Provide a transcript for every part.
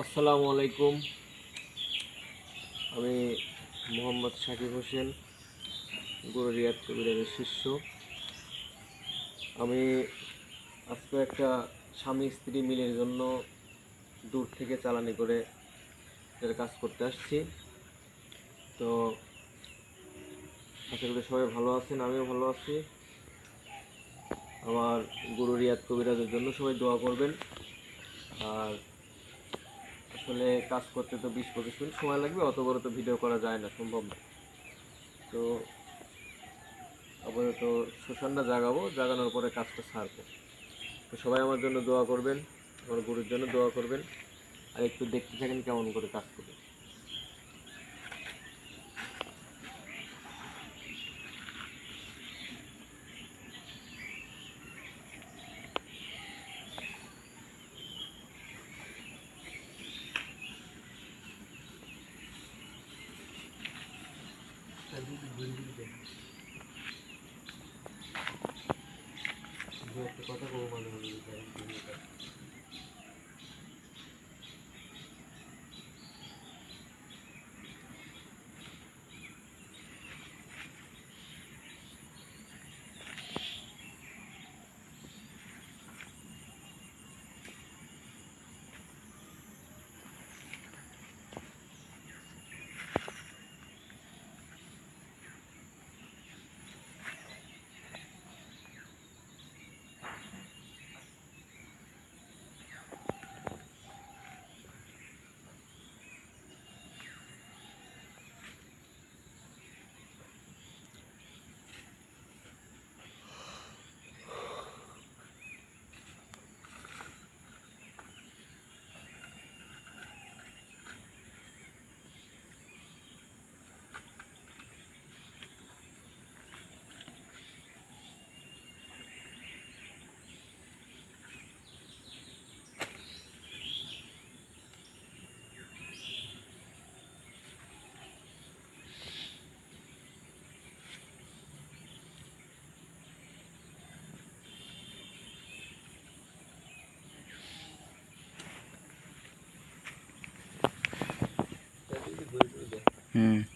আসসালামু আলাইকুম। আমি মোহাম্মদ শাকিব হোসেন, গুরু রিয়াদ কবিরাজের শিষ্য। আমি আজকে একটা স্বামী স্ত্রী মিলের জন্য দূর থেকে চালানি করে এর কাজ করতে আসছি। তো আশা করি সবাই ভালো আছেন, আমিও ভালো আছি। আমার গুরু রিয়াদ কবিরাজের জন্য সবাই দোয়া করবেন। আর আসলে কাজ করতে তো বিশ পঁচিশ মিনিট সময় লাগবে, অত বড় তো ভিডিও করা যায় না, সম্ভব না। তো আপাতত শোষণটা জাগাবো, জাগানোর পরে কাজটা ছাড়বো তো সবাই আমার জন্য দোয়া করবেন, আমার গরুর জন্য দোয়া করবেন, আর একটু দেখতে থাকেন কেমন করে কাজ করবে একটা কথা বলবো মাঝে মাঝে Yeah.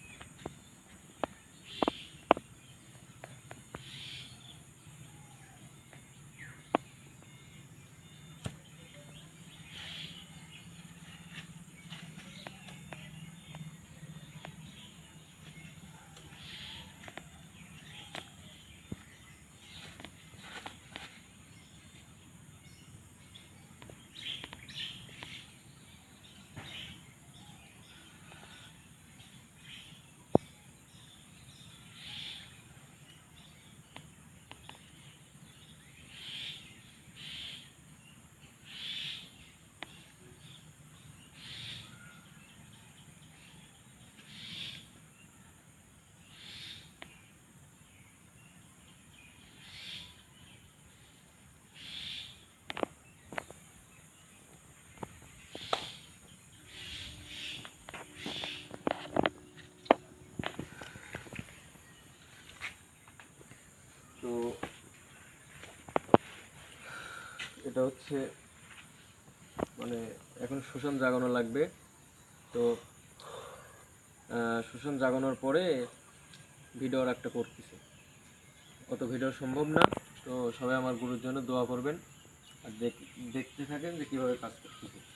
তো এটা হচ্ছে মানে এখন শোষণ জাগানো লাগবে। তো শোষণ জাগানোর পরে ভিডিও আর একটা করতেছে। অত ভিডিও সম্ভব না, তো সবাই আমার গুরুর জন্য দোয়া করবেন। আর দেখ- দেখতে থাকেন যে কীভাবে কাজ করতেছে।